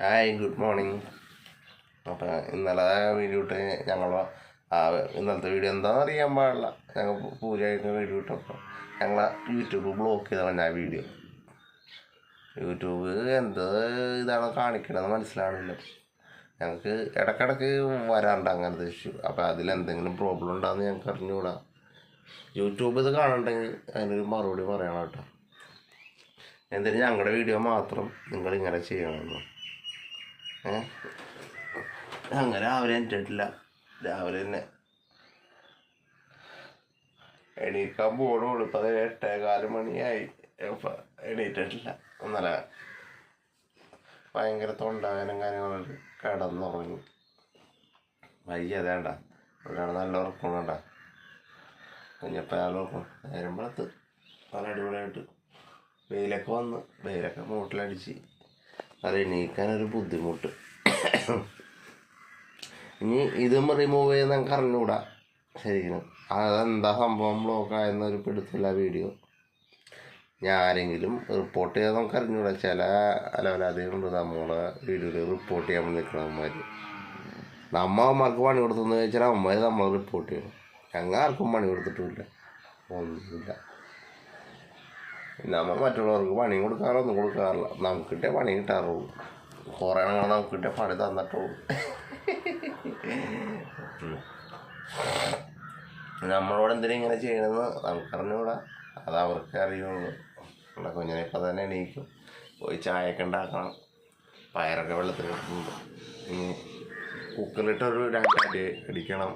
Hi good morning അപ്പോൾ ഇന്നലെ video ഇട്ട് ഞങ്ങൾ ആ ഇന്നലത്തെ വീഡിയോ എന്താണെന്ന് അറിയാൻ പാടില്ല. ഞങ്ങൾ പൂജ കഴിഞ്ഞ വീഡിയോ ഇട്ടപ്പോൾ ഞങ്ങൾ യൂട്യൂബ് ബ്ലോക്ക് ചെയ്താണ് ആ വീഡിയോ യൂട്യൂബ് എന്ത് ഇതാണ് കാണിക്കണമെന്ന് മനസ്സിലാവണില്ല ഞങ്ങൾക്ക് ഇടക്കിടക്ക് വരാറുണ്ട് അങ്ങനത്തെ ഇഷ്യൂ അപ്പോൾ അതിലെന്തെങ്കിലും പ്രോബ്ലം ഉണ്ടാകുന്ന ഞങ്ങൾക്ക് അറിഞ്ഞുകൂടാ. യൂട്യൂബ് ഇത് കാണുന്നുണ്ടെങ്കിൽ അതിനൊരു മറുപടി പറയണം കേട്ടോ. എന്തായാലും ഞങ്ങളുടെ വീഡിയോ മാത്രം നിങ്ങളിങ്ങനെ ചെയ്യണമെന്ന് അങ്ങനെ രാവിലെ എണീറ്റിട്ടില്ല. രാവിലെ തന്നെ. എണീക്കാൻ പോണുള്ളൂ. ഇപ്പം അത് എട്ടേകാൽ മണിയായി. എണീറ്റിട്ടില്ല. ഒന്നല്ല ഭയങ്കര തൊണ്ടവേനും കാര്യങ്ങളുണ്ട് കിടന്നുറങ്ങി. വയ്യ അതേണ്ട. ഇവിടെയാണ് നല്ല ഉറക്കം വേണ്ട കുഞ്ഞപ്പം നല്ല ഉറക്കം. നേരം വെളുത്ത്. നല്ല അടിപൊളിയായിട്ട്. വെയിലൊക്കെ വന്ന്. വെയിലൊക്കെ മൂട്ടിലടിച്ച്. അത് എണീക്കാനൊരു ബുദ്ധിമുട്ട്. ഇനി ഇതും റിമൂവ് ചെയ്ത് നമുക്ക് അറിഞ്ഞുകൂടാ ശരിക്കും. അതെന്താ സംഭവം ബ്ലോക്ക് ആയെന്നൊരു പിടുത്തില്ല വീഡിയോ ഞാൻ ആരെങ്കിലും റിപ്പോർട്ട് ചെയ്താൽ നമുക്ക് അറിഞ്ഞൂടാ. ചില അലവലാതികളുണ്ട് നമ്മളെ വീഡിയോയിൽ റിപ്പോർട്ട് ചെയ്യാൻ നിൽക്കണ അമ്മമാര് നമ്മ അമ്മമാർക്ക് പണി കൊടുത്തെന്ന് വെച്ചാൽ അമ്മമാർ നമ്മൾ റിപ്പോർട്ട് ചെയ്യണം ഞങ്ങൾ ആർക്കും പണി കൊടുത്തിട്ടുമില്ല. ഒന്നുമില്ല. നമ്മൾ മറ്റുള്ളവർക്ക് പണി കൊടുക്കാറൊന്നും കൊടുക്കാറില്ല. നമുക്ക് കിട്ടിയ പണി കിട്ടാറുള്ളൂ. കുറേ ആണെങ്കിൽ നമുക്ക് കിട്ടിയ പണി തന്നിട്ടുള്ളൂ. നമ്മളോട് എന്തിനാ ഇങ്ങനെ ചെയ്യണമെന്ന് നമുക്കറിഞ്ഞൂടാ. അത് അവർക്കേ അറിയുള്ളൂ. നമ്മുടെ കുഞ്ഞിനെ ഇപ്പം തന്നെ എണീക്കും. പോയി ചായയൊക്കെ ഉണ്ടാക്കണം. പയറൊക്കെ വെള്ളത്തിൽ ഇനി കുക്കറിലിട്ടൊരു രണ്ടടി അടിക്കണം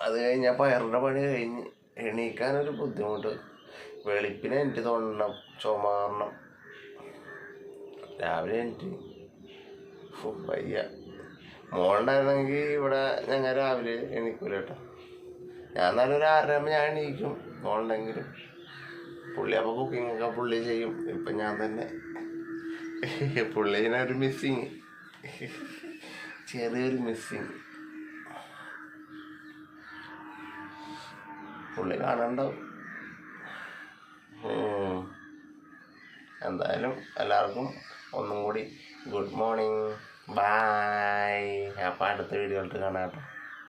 അത് കഴിഞ്ഞാൽ പയറിന്റെ പണി കഴിഞ്ഞ് എണീക്കാനൊരു ബുദ്ധിമുട്ട്. വെളുപ്പിന് എനിക്ക് തോന്നണം ചുമാറണം രാവിലെ എനിക്ക് വയ്യ. മോളുണ്ടായിരുന്നെങ്കിൽ ഇവിടെ ഞങ്ങൾ രാവിലെ എണീക്കൂല കേട്ടോ ഞാൻ എന്നാലും ഒരു ആറരയാകുമ്പോൾ ഞാൻ എണീക്കും. മോളുണ്ടെങ്കിലും പുള്ളി അപ്പോൾ ഒക്കെ പുള്ളി ചെയ്യും. ഇപ്പം ഞാൻ തന്നെ. പുള്ളിനെ ഒരു മിസ്സിങ് ചെറിയൊരു മിസ്സിങ് പുള്ളി കാണണ്ടാവും. എന്തായാലും എല്ലാവർക്കും ഒന്നും കൂടി ഗുഡ് മോർണിംഗ്. ബായ്. അപ്പം അടുത്ത വീഡിയോ കാണാം കേട്ടോ.